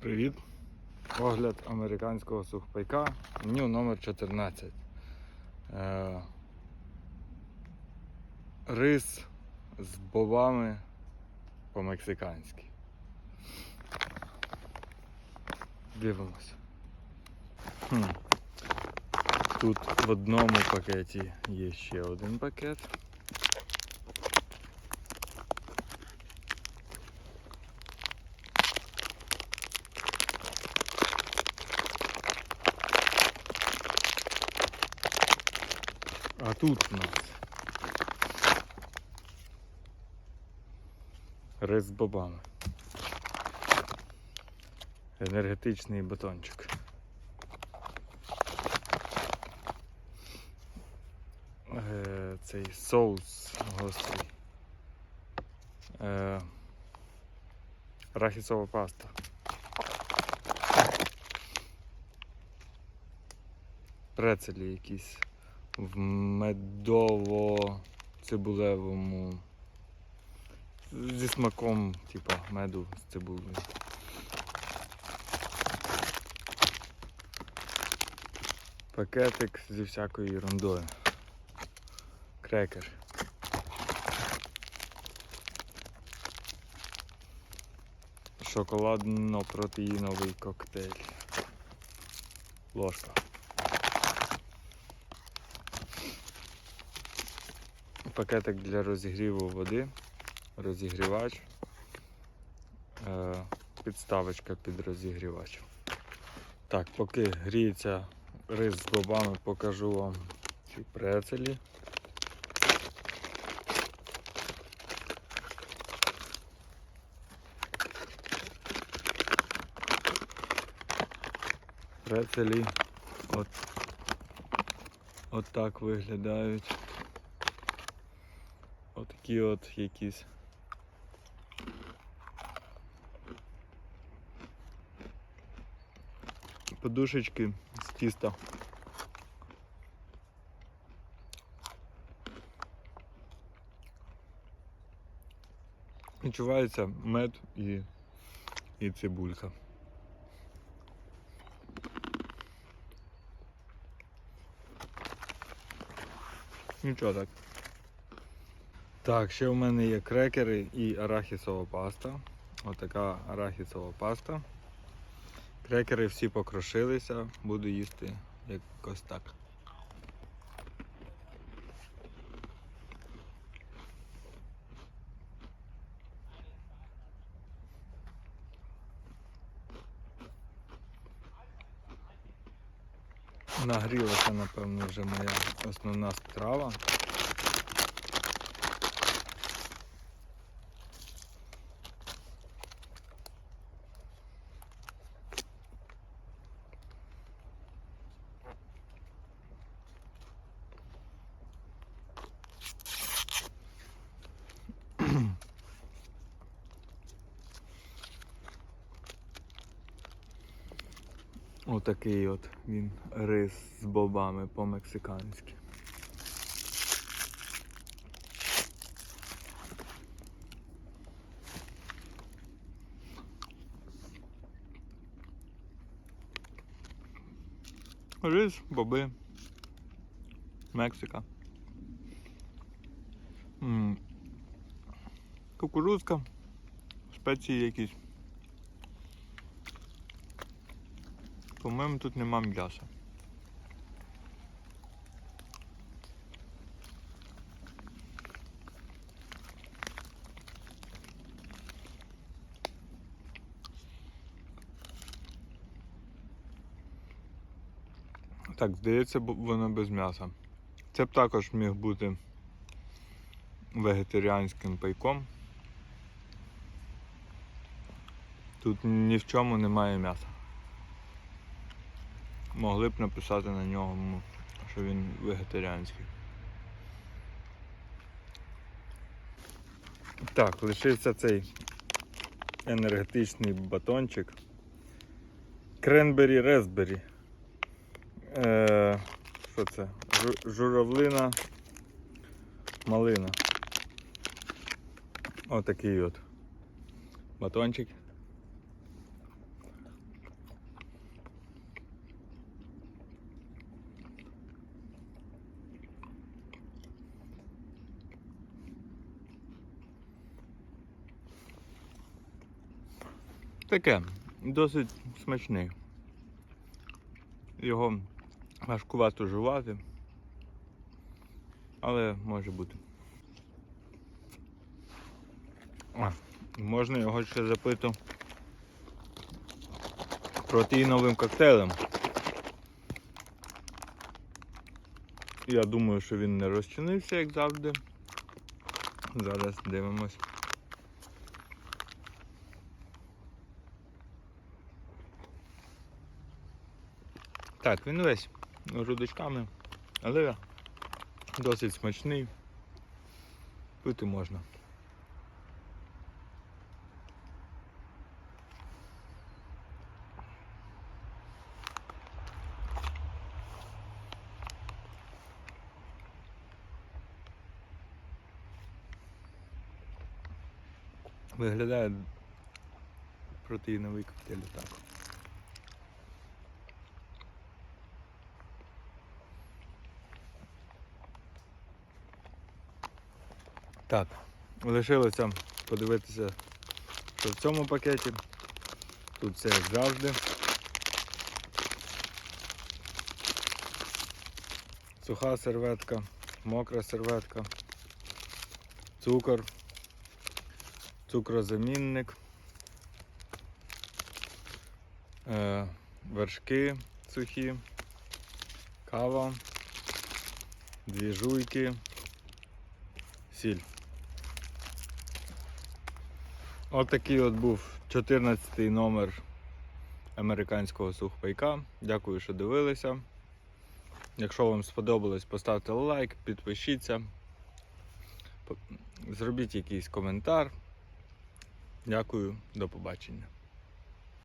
Привіт! Огляд американського сухпайка. Меню номер 14. Е, рис з бобами по-мексиканськи. Дивимося. Хм. Тут в одному пакеті є ще один пакет. Тут у нас рис з бобами. Енергетичний батончик. Е, Цей соус гострий. Е, Арахісова паста. Прецелі якісь в медово-цибулевому зі смаком, типа меду з цибулею. Пакетик зі всякою ерундою. Крекер. Шоколадно-протеїновий коктейль. Ложка. Пакетик для розігріву води, розігрівач, е, підставочка під розігрівач. Так, поки гріється рис з бобами, покажу вам ці прецелі. Прецелі от, от так виглядають. Отакі от якісь. Подушечки з тіста. Відчувається мед і, і цибулька. Нічого так. Так, ще в мене є крекери і арахісова паста. Отака арахісова паста. Крекери всі покрошилися, буду їсти якось так. Нагрілася, напевно, вже моя основна страва. Отакий от він рис з бобами по-мексиканськи. Рис, боби. Мексика. Кукурузка, спеції якісь. По-моєму, тут нема м'яса. Так, здається, воно без м'яса. Це б також міг бути вегетаріанським пайком. Тут ні в чому немає м'яса. Могли б написати на ньому, що він вегетаріанський. Так, лишився цей енергетичний батончик. Кренбері Резбері. Е, що це? Жу- Журавлина малина. Отакий от батончик. Таке, досить смачний. Його важкувато жувати, але може бути. А, можна його ще запити протеїновим коктейлем. Я думаю, що він не розчинився, як завжди. Зараз дивимось. Так, він весь грудочками, але досить смачний. Пити можна. Виглядає протеїновий коктейль так. Так, лишилося подивитися, що в цьому пакеті. Тут все як завжди. Суха серветка, мокра серветка, цукор, цукрозамінник, е, вершки сухі, кава, дві жуйки, сіль. Отакий от був 14 номер американського сухпайка. Дякую, що дивилися. Якщо вам сподобалось, поставте лайк, підпишіться, зробіть якийсь коментар. Дякую, до побачення.